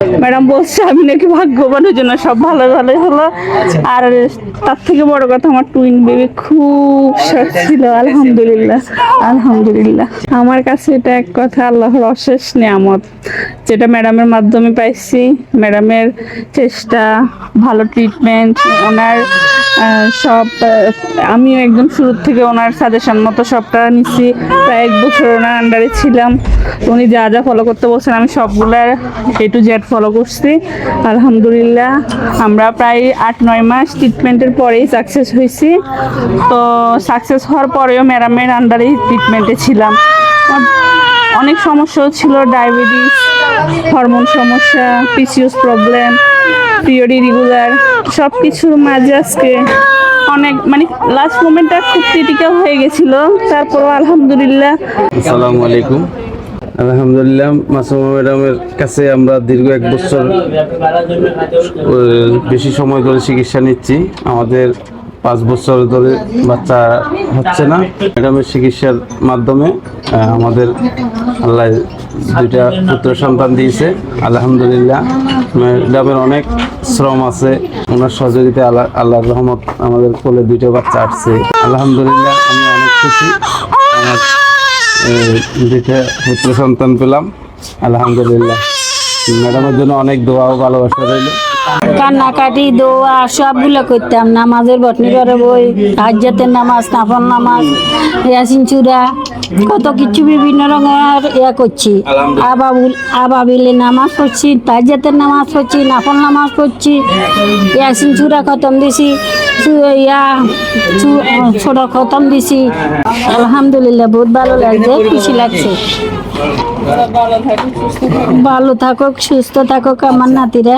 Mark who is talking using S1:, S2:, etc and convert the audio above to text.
S1: Madam বলছে আমি নাকি ভাগ্যবান ওই জন্য সব ভালো ভালো হলো আর তার থেকে বড় কথা আমার টুইন বেবি খুব শখ ছিল আলহামদুলিল্লাহ আলহামদুলিল্লাহ। আমার কাছে এটা এক কথা আল্লাহর অশেষ নিয়ামত যেটা ম্যাডামের মাধ্যমে পাইছি। ম্যাডামের চেষ্টা ভালো ট্রিটমেন্ট ওনার সব আমিও একদম শুরু থেকে ওনার সাজেশন মতো সবটা নিচ্ছি প্রায় এক বছর ওনার আন্ডারে ছিলাম। উনি যা যা ফলো করতে বলছেন, আমি সবগুলার এ টু জেড ফলো করছি। আলহামদুলিল্লাহ, আমরা প্রায় আট, নয় মাস ট্রিটমেন্টের পরেই সাকসেস হয়েছি। তো সাকসেস হওয়ার পরেও ম্যাডামের আন্ডারেই ট্রিটমেন্টে ছিলাম। অনেক সমস্যাও ছিল ডায়াবেটিস হরমোন সমস্যা পিসিওস প্রবলেম পিরিয়ড ইরেগুলার সব কিছুর মাঝে আজকে অনেক মানে লাস্ট মোমেন্টটা খুব ক্রিটিক্যাল হয়ে গেছিল। তারপর আলহামদুলিল্লাহ।
S2: আসসালামু আলাইকুম। আলহামদুলিল্লাহ, মাসুমা ম্যাডামের কাছে আমরা দীর্ঘ এক বছর বেশি সময় ধরে চিকিৎসা নিচ্ছি। আমাদের পাঁচ বছর ধরে বাচ্চা হচ্ছে না। ম্যাডামের চিকিৎসার মাধ্যমে আমাদের আল্লাহ দুইটা পুত্র সন্তান দিয়েছে। আলহামদুলিল্লাহ। ম্যাডামের অনেক শ্রম আছে। ওনার সহযোগিতায় আল্লাহ, আল্লাহর রহমত আমাদের কোলে দুইটা বাচ্চা আসছে। আলহামদুলিল্লাহ, আমি অনেক খুশি। আমার দুইটা পুত্র সন্তান পেলাম। আলহামদুলিল্লাহ। ম্যাডামের জন্য অনেক দোয়া ও ভালোবাসা রইল।
S3: কান্নাকাটি, দোয়া, সবগুলো করতাম। নামাজের বটনি করে বই, হাজ্জাতের নামাজ, নাফল নামাজ, ইয়াসিন চূড়া কত কিছু বিভিন্ন রঙের ইয়া করছি। আবাবুল আবাবিলে নামাজ পড়ছি তাজ্জাতের নামাজ পড়ছি নাফল নামাজ পড়ছি। ইয়াসিন চূড়া খতম দিছি ইয়া ছোট খতম দিছি। আলহামদুলিল্লাহ বহুত ভালো লাগছে খুশি লাগছে। ভালো থাকুক সুস্থ থাকুক আমার নাতিরা।